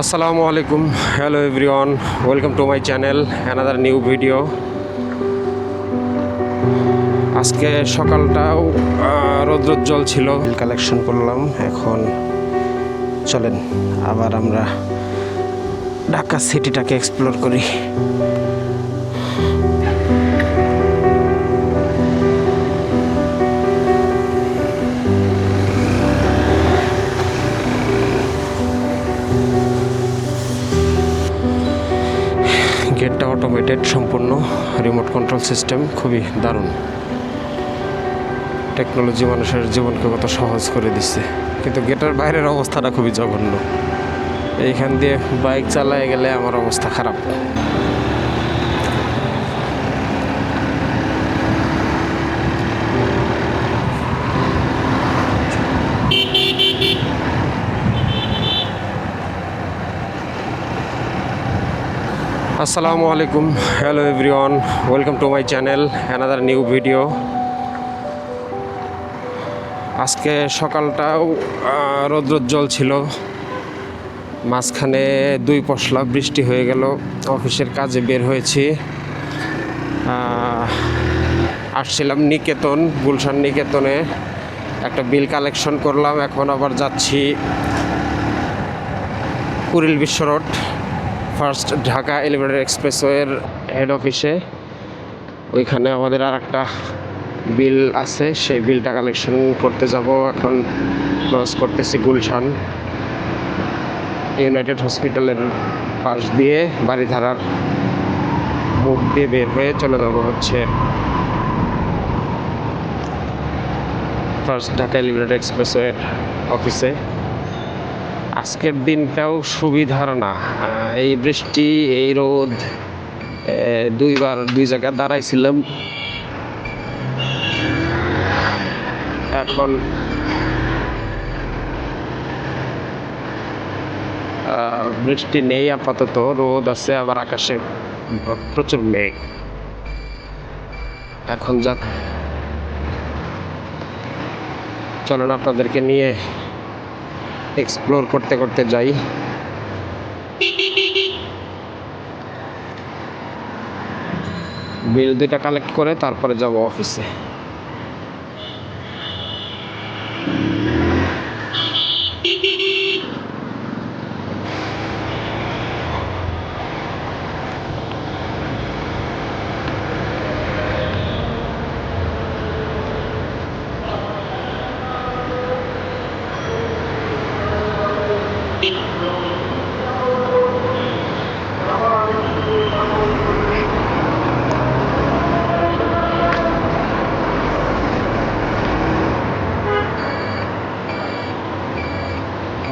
আসসালামু আলাইকুম। Hello everyone welcome to my channel another new video আজকে সকালটাও রৌদ্রোজ্জ্বল ছিল। কালেকশন করলাম, এখন চলেন, আবার আমরা ঢাকা সিটিটাকে এক্সপ্লোর করি। রিমোট কন্ট্রোল সিস্টেম খুবই দারুণ। টেকনোলজি মানুষের জীবনকে কত সহজ করে দিচ্ছে। কিন্তু গেটের বাইরের অবস্থাটা খুবই জঘন্য। এইখান দিয়ে বাইক চালায় গেলে আমার অবস্থা খারাপ। আসসালামু আলাইকুম। Hello everyone welcome to my channel another new video আজকে সকালটাও রৌদ্রোজ্জ্বল ছিল। মাঝখানে দুই পশলা বৃষ্টি হয়ে গেল, অফিসের কাজে বের হয়েছি। আসছিলাম নিকেতন, গুলশান নিকেতনে। একটা বিল কালেকশন করলাম, এখন আবার যাচ্ছি Kuril Bishwa road. First Dhaka elevated এক্সপ্রেসওয়ের head অফিসে ওইখানে আমাদের আর একটা বিল আছে, সেই বিলটা কালেকশন করতে যাব। এখন ক্লোজ করতেছি গুলশান ইউনাইটেড হসপিটালের পাশ দিয়ে বাড়িধারার মুখ দিয়ে বের হয়ে চলে যাব হচ্ছে ফার্স্ট ঢাকা এলিভেটেড এক্সপ্রেসওয়ের অফিসে আজকের দিনটাও সুবিধার না। এই বৃষ্টি, এই রোদ দুইবার দুই জায়গায় দাঁড়াইছিলাম। এখন বৃষ্টি নেই আপাতত, রোদ আছে, আবার আকাশে প্রচুর মেঘ। এখন যা চলেন আপনাদেরকে নিয়ে এক্সপ্লোর করতে করতে যাই। বিল দুইটা কালেক্ট করে তারপরে যাব অফিসে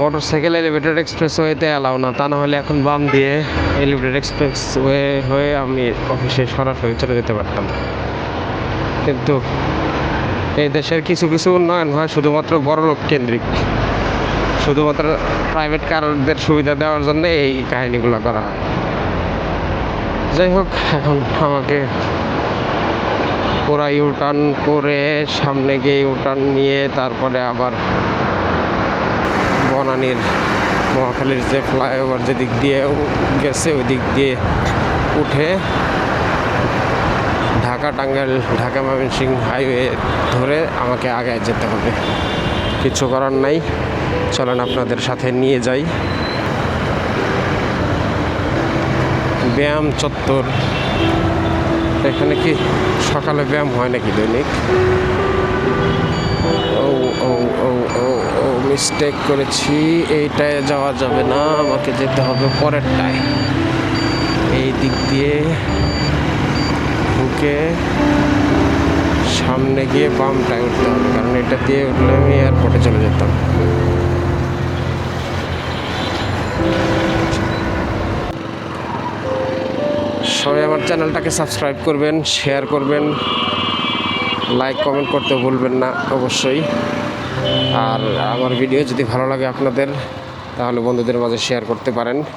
মোটরসাইকেল এলিভেটেড এক্সপ্রেস ওয়েতে অ্যালাউ না। তা নাহলে এখন বাম দিয়ে এলিভেটেড এক্সপ্রেস ওয়ে হয়ে আমি অফিসে সরাসরি চলে যেতে পারতাম। কিন্তু এই দেশের কিছু কিছু উন্নয়ন হয় শুধুমাত্র বড়লোক কেন্দ্রিক। শুধুমাত্র প্রাইভেট কারদের সুবিধা দেওয়ার জন্য এই কাহিনিগুলো করা হয়। যাই হোক, এখন আমাকে পুরা ইউটার্ন করে সামনে গিয়ে ইউটার্ন নিয়ে তারপরে আবার বনানীর মহাখালীর যে ফ্লাইওভার যেদিক দিয়ে গেছে ওই দিক দিয়ে উঠে ঢাকা টাঙ্গাইল, ঢাকা ময়মনসিং হাইওয়ে ধরে আমাকে আগে যেতে হবে। কিছু করার নাই। চলেন আপনাদের সাথে নিয়ে যাই। ব্যায়াম চত্বর। এখানে কি সকালে ব্যায়াম হয় নাকি দৈনিক? মিস্টেক করেছি, এইটায় যাওয়া যাবে না, আমাকে যেতে হবে পরেরটায়। এই দিক দিয়ে ঢুকে সামনে গিয়ে বামটায় উঠতে হবে, কারণ এটা দিয়ে উঠলে আমি এয়ারপোর্টে চলে যেতাম। সবাই আমার চ্যানেলটাকে সাবস্ক্রাইব করবেন শেয়ার করবেন লাইক কমেন্ট করতে ভুলবেন না, অবশ্যই। আর আমার ভিডিও যদি ভালো লাগে আপনাদের তাহলে বন্ধুদের মাঝে শেয়ার করতে পারেন।